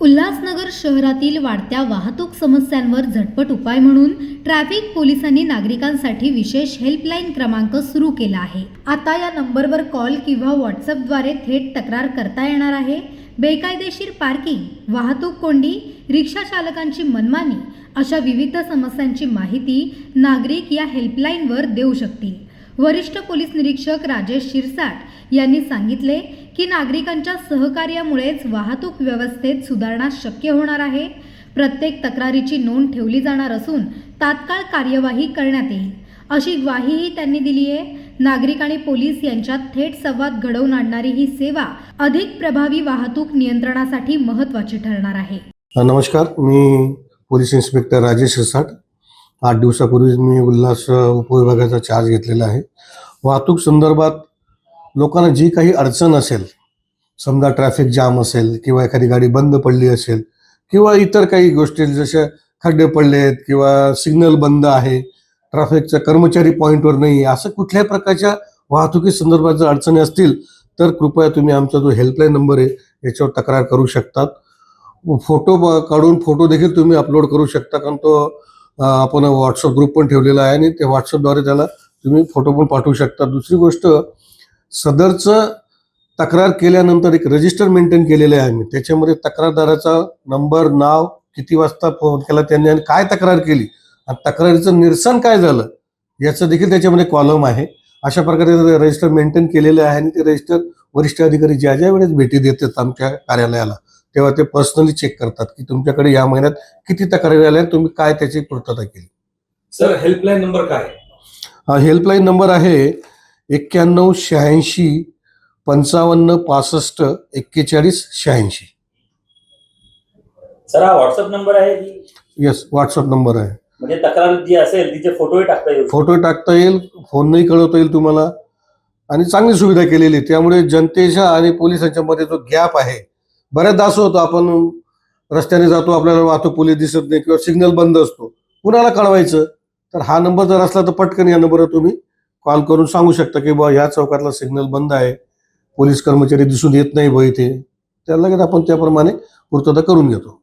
उल्हासनगर शहरातील वाढत्या वाहतूक समस्यांवर झटपट उपाय म्हणून ट्रॅफिक पोलिसांनी नागरिकांसाठी विशेष हेल्पलाईन क्रमांक सुरू केला आहे. आता या नंबरवर कॉल किंवा व्हॉट्सअपद्वारे थेट तक्रार करता येणार आहे. बेकायदेशीर पार्किंग वाहतूक कोंडी रिक्षा चालकांची मनमानी अशा विविध समस्यांची माहिती नागरिक या हेल्पलाईनवर देऊ शकतील. वरिष्ठ पोलीस निरीक्षक राजेश शिरसाट यांनी सांगितले की नागरिकांच्या सहकार्यामुळेच वाहतूक व्यवस्थेत सुधारणा शक्य होणार आहे. प्रत्येक तक्रारीची नोंद ठेवली जाणार असून तात्काळ कार्यवाही करण्यात येईल. अशी ग्वाहीही त्यांनी दिली आहे. नागरिक आणि पोलीस यांच्यात थेट संवाद घडवून आणणारी ही सेवा अधिक प्रभावी वाहतूक नियंत्रणासाठी महत्त्वाची ठरणार आहे. नमस्कार. मी पोलीस इन्स्पेक्टर राजेश शिरसाट. आठ दिवसापूर्वी मी उल्हास उपविभागाचा चार्ज घेतलेला आहे. वाहतूक संदर्भात लोकांना जी काही अडचण असेल समजा ट्रॅफिक जाम असेल किंवा एखादी गाडी बंद पडली असेल किंवा इतर काही गोष्टी जशा खड्डे पडलेत किंवा सिग्नल बंद आहे ट्रॅफिकचा कर्मचारी पॉईंटवर नाही आहे असं कुठल्याही प्रकारच्या वाहतुकी संदर्भात जर अडचणी असतील तर कृपया तुम्ही आमचा जो हेल्पलाईन नंबर आहे याच्यावर तक्रार करू शकतात. फोटो काढून फोटो देखील तुम्ही अपलोड करू शकता कारण तो आपण व्हॉट्सअप ग्रुप पण ठेवलेला आहे आणि त्या व्हॉट्सअपद्वारे त्याला तुम्ही फोटो पण पाठवू शकता. दुसरी गोष्ट सदरचं तक्रार केल्यानंतर एक रजिस्टर मेंटेन केलेलं आहे मी त्याच्यामध्ये तक्रारदाराचा नंबर नाव किती वाजता फोन केला त्यांनी आणि काय तक्रार केली आणि तक्रारीचं निरसन काय झालं याचं देखील त्याच्यामध्ये कॉलम आहे. अशा प्रकारे रजिस्टर मेंटेन केलेलं आहे आणि ते रजिस्टर वरिष्ठ अधिकारी ज्या ज्या वेळेस भेटी देतात आमच्या कार्यालयाला तेव्हा ते पर्सनली चेक करतात की तुमच्याकडे या महिन्यात किती तक्रारी आल्या तुम्ही काय त्याची पूर्तता केली. सर हेल्पलाईन नंबर काय? हा हेल्पलाईन नंबर आहे एक्क्याण्णव शहाऐंशी पंचावन्न पासष्ट एक्केचाळीस शहाऐंशी. सर हा व्हॉट्सअप नंबर आहे की? येस व्हॉट्सअप नंबर आहे. म्हणजे तक्रार जी असेल तिचे फोटोही टाकता येईल. फोटो टाकता येईल फोनही कळवता येईल तुम्हाला. आणि चांगली सुविधा केलेली आहे. त्यामुळे जनतेच्या आणि पोलिसांच्या मध्ये जो गॅप आहे बऱ्याचदा असं होतं आपण रस्त्याने जातो आपल्याला वाहतूक पोलीस दिसत नाही किंवा सिग्नल बंद असतो. कुणाला कळवायचं? तर हा नंबर जर असला तर पटकन या नंबरवर तुम्ही कॉल करून सांगू शकता की बा ह्या चौकातला सिग्नल बंद आहे. पोलीस कर्मचारी दिसून येत नाही बा इथे. त्या लगेच आपण त्याप्रमाणे पूर्तता करून घेतो.